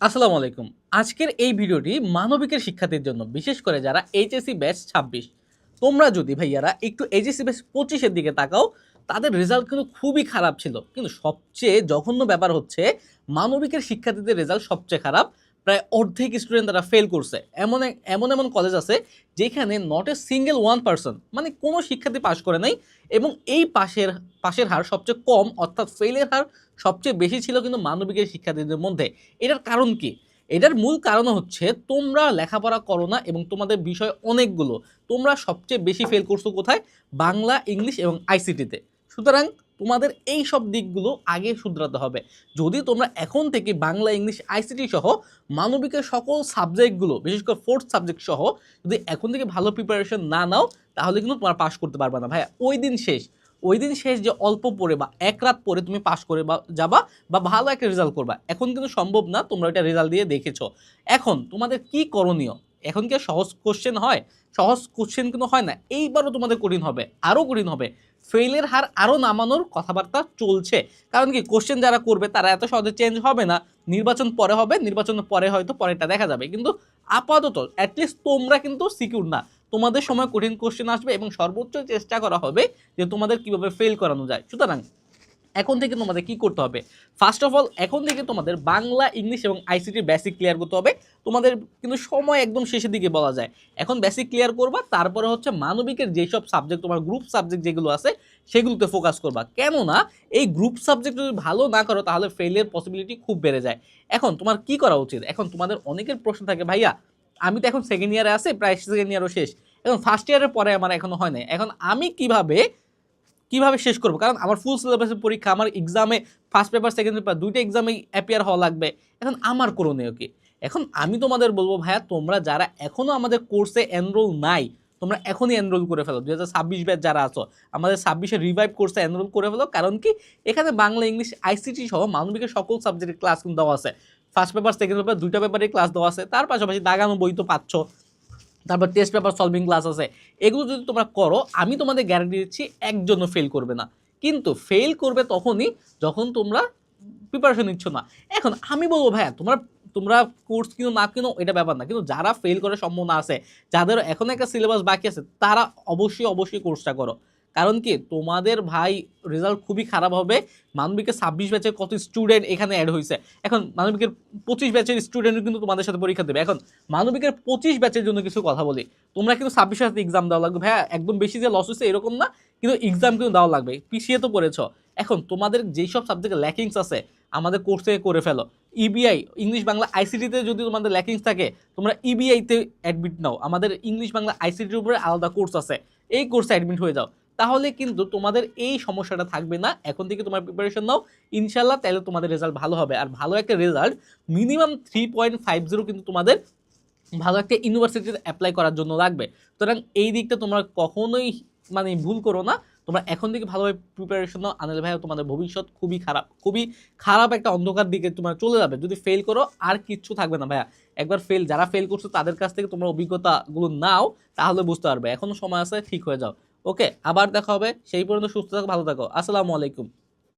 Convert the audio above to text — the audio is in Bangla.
আসসালামু আলাইকুম। আজকের এই ভিডিওটি মানবিকের শিক্ষার্থীর জন্য, বিশেষ করে যারা এইচএসসি ব্যাচ ছাব্বিশ। তোমরা যদি ভাইয়ারা একটু এইচএসসি ব্যাচ পঁচিশের দিকে তাকাও, তাদের রেজাল্ট কিন্তু খুবই খারাপ ছিল। কিন্তু সবচেয়ে জঘন্য ব্যাপার হচ্ছে, মানবিকের শিক্ষার্থীদের রেজাল্ট সবচেয়ে খারাপ। প্রায় অর্ধেক স্টুডেন্ট তারা ফেল করছে। এমন এমন এমন কলেজ আছে যেখানে not a single one person মানে কোনো শিক্ষার্থী পাশ করে নাই এবং এই পাশের পাশের হার সবচেয়ে কম, অর্থাৎ ফেলের হার সবচেয়ে বেশি ছিল কিন্তু মানবিকের শিক্ষার্থীদের মধ্যে। এটার কারণ কি? এটার মূল কারণ হচ্ছে তোমরা লেখাপড়া করো না এবং তোমাদের বিষয় অনেকগুলো। তোমরা সবচেয়ে বেশি ফেল করছ কোথায়? বাংলা, ইংলিশ এবং আইসিটিতে সুতরাং তোমাদের এই সব দিকগুলো আগে শুধরাতে হবে। যদি তোমরা এখন থেকে বাংলা, ইংলিশ আইসিটি সহ মানবিকের সকল সাবজেক্টগুলো, বিশেষ করে ফোর্থ সাবজেক্ট সহ যদি এখন থেকে ভালো প্রিপারেশন না নাও, তাহলে কিন্তু তোমরা পাশ করতে পারবে না। ভাইয়া, ওই দিন শেষ। ওই দিন শেষ যে অল্প পড়ে বা এক রাত পরে তুমি পাশ করে বা যাবা বা ভালো একটা রেজাল্ট করবা। এখন কিন্তু সম্ভব না তোমরা এটা রেজাল্ট দিয়ে দেখেছ। এখন তোমাদের কি করণীয়? এখন কি সহজ কোশ্চেন হয়? সহজ কোশ্চেন কিন্তু হয় না। এইবারও তোমাদের কঠিন হবে, আরও কঠিন হবে। ফেলের হার আরও নামানোর কথাবার্তা চলছে। কারণ কি কোশ্চেন যারা করবে তারা এত সহজে চেঞ্জ হবে না। নির্বাচন পরে হবে নির্বাচনের পরে হয়তো পরেরটা দেখা যাবে। কিন্তু আপাতত অ্যাটলিস্ট তোমরা কিন্তু সিকিউর না। তোমাদের সময় কঠিন কোশ্চেন আসবে এবং সর্বোচ্চ চেষ্টা করা হবে যে তোমাদের কীভাবে ফেল করানো যায়। সুতরাং এখন থেকে তোমাদের কি করতে হবে? ফার্স্ট অফ অল এখন থেকে তোমাদের বাংলা, ইংলিশ এবং আইসিটির বেসিক ক্লিয়ার করতে হবে। তোমাদের কিন্তু সময় একদম শেষের দিকে বলা যায়। এখন বেসিক ক্লিয়ার করবা, তারপরে হচ্ছে মানবিকের যেসব সাবজেক্ট তোমার গ্রুপ সাবজেক্ট যেগুলো আছে, সেগুলোতে ফোকাস করবা। কেননা, এই গ্রুপ সাবজেক্ট যদি ভালো না করো, তাহলে ফেলের পসিবিলিটি খুব বেড়ে যায়। এখন তোমার কি করা উচিত? এখন তোমাদের অনেকের প্রশ্ন থাকে, ভাইয়া, আমি তো এখন সেকেন্ড ইয়ারে আছি, প্রায় সেকেন্ড ইয়ারও শেষ। এখন ফার্স্ট ইয়ারের পরে আমার এখনও হয় নাই। এখন আমি কীভাবে কীভাবে শেষ করব? কারণ আমার ফুল সিলেবাসের পরীক্ষা, আমার এক্সামে ফার্স্ট পেপার সেকেন্ড পেপার দুইটা এক্সামে অ্যাপিয়ার হওয়া লাগবে। এখন আমার করণীয় কি? এখন আমি তোমাদের বলব, ভাইয়া, তোমরা যারা এখনও আমাদের কোর্সে এনরোল নাই, তোমরা এখনই এনরোল করে ফেলো। দু হাজার ছাব্বিশ ব্যাচ যারা আছো, আমাদের ছাব্বিশে রিভাইভ কোর্সে এনরোল করে ফেলো। কারণ কি? এখানে বাংলা, ইংলিশ আইসিটি সহ মানবিকের সকল সাবজেক্টের ক্লাস কিন্তু দেওয়া আছে। ফার্স্ট পেপার সেকেন্ড পেপার দুইটা পেপারে ক্লাস দেওয়া আছে। তার পাশাপাশি দাগানো বই তো পাচ্ছ। তারপর টেস্ট পেপার সলভিং ক্লাস আছে। এগুলো যদি তোমরা করো, আমি তোমাদের গ্যারান্টি দিচ্ছি একজনও ফেল করবে না। কিন্তু ফেল করবে তখনই যখন তোমরা প্রিপারেশন নিচ্ছ না। এখন আমি বলব, ভাইয়া, তোমরা তোমরা কোর্স কিনো, না কিনো, এটা ব্যাপার না। কিন্তু যারা ফেল করার সম্ভাবনা আছে, যাদের এখন একটা সিলেবাস বাকি আছে, তারা অবশ্যই অবশ্যই কোর্সটা করো। কারণ কি? তোমাদের ভাই রেজাল্ট খুবই খারাপ হবে। মানবিকের ছাব্বিশ ব্যাচের কত স্টুডেন্ট এখানে অ্যাড হয়েছে এখন মানবিকের পঁচিশ ব্যাচের স্টুডেন্ট কিন্তু তোমাদের সাথে পরীক্ষা দেবে। এখন মানবিকের পঁচিশ ব্যাচের জন্য কিছু কথা বলি। তোমরা কিন্তু ছাব্বিশের সাথে এক্সাম দেওয়া লাগবে। ভাইয়া, একদম বেশি যে লস হচ্ছে এরকম না, কিন্তু এক্সাম কিন্তু দেওয়া লাগবে। পিছিয়ে তো পড়েছ। এখন তোমাদের যেই সব সাবজেক্টে ল্যাকিংস আছে, আমাদের কোর্স থেকে করে ফেলো। ইবিআই ইংলিশ বাংলা আইসিটিতে যদি তোমাদের ল্যাকিংস থাকে, তোমরা ইবিআইতে অ্যাডমিট নাও। আমাদের ইংলিশ বাংলা আইসিটির উপরে আলাদা কোর্স আছে। এই কোর্সে অ্যাডমিট হয়ে যাও। তাহলে কিন্তু তোমাদের এই সমস্যাটা থাকবে না। এখন থেকে তোমার প্রিপারেশন নাও। ইনশাল্লাহ তাহলে তোমাদের রেজাল্ট ভালো হবে। আর ভালো একটা result minimum three point five কিন্তু তোমাদের ভালো একটা ইউনিভার্সিটিতে অ্যাপ্লাই করার জন্য লাগবে। সুতরাং এই দিকটা তোমরা কখনোই মানে ভুল করো না। তোমরা এখন থেকে ভালোভাবে প্রিপারেশন নাও। আনিল ভাইয়া তোমাদের ভবিষ্যৎ খুবই খারাপ খুবই খারাপ একটা অন্ধকার দিকে তোমরা চলে যাবে। যদি ফেল করো, আর কিচ্ছু থাকবে না ভাইয়া। একবার ফেল যারা ফেল করছ তাদের কাছ থেকে তোমরা অভিজ্ঞতাগুলো নাও, তাহলে বুঝতে পারবে। এখনও সময় আছে, ঠিক হয়ে যাও। ওকে আবার দেখা হবে। সেই পর্যন্ত সুস্থ থাকো ভালো থাকো। আসসালামু আলাইকুম।